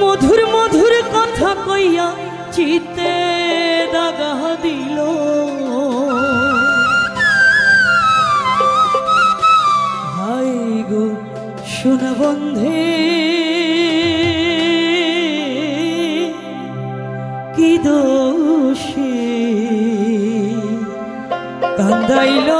মধুর মধুর কথা কইয়া চিতে দাগা দিল। গো শোনা বন্ধে কি দোষে কান্দাইল।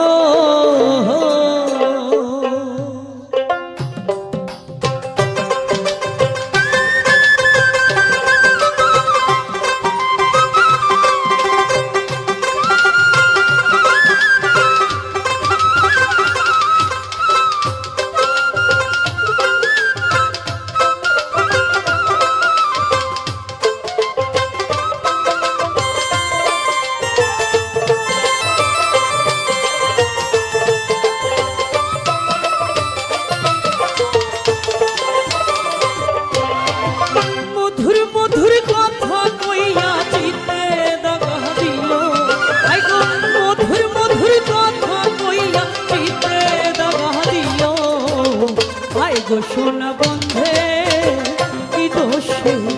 গো সোনা বন্ধে কি দোষে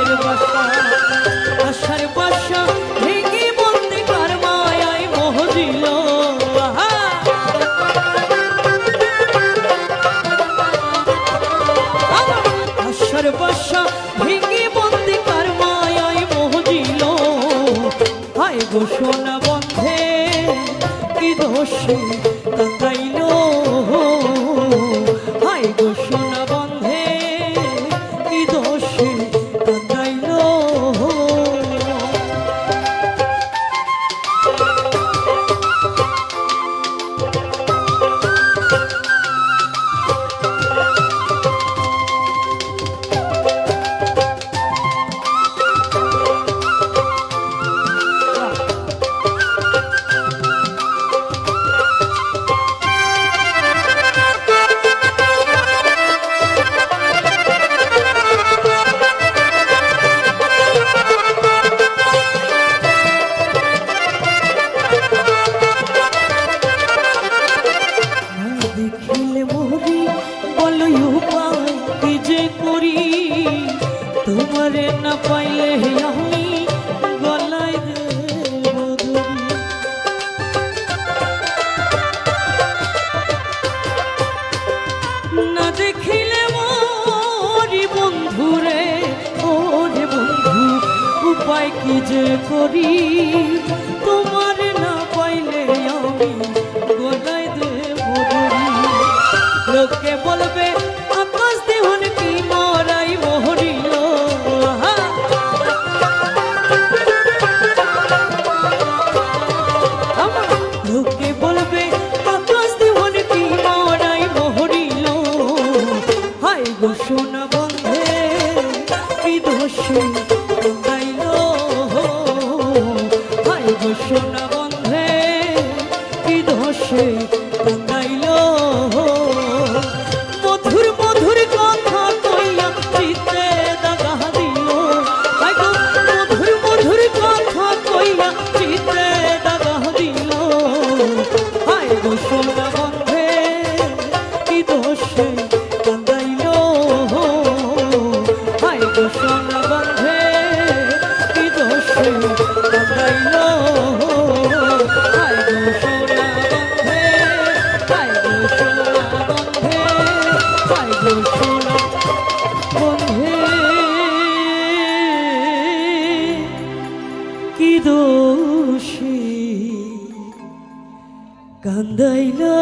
ভালোবাসা ভেঙে বন্দি কার মায়ায় মোহ হায় গোসল তোমারে না পাইলে আমি গলায় না দেখিলে মরি বন্ধুরে ওরে বন্ধু, উপায় কি যে করি? cheio কি দোষী কান্দাইলা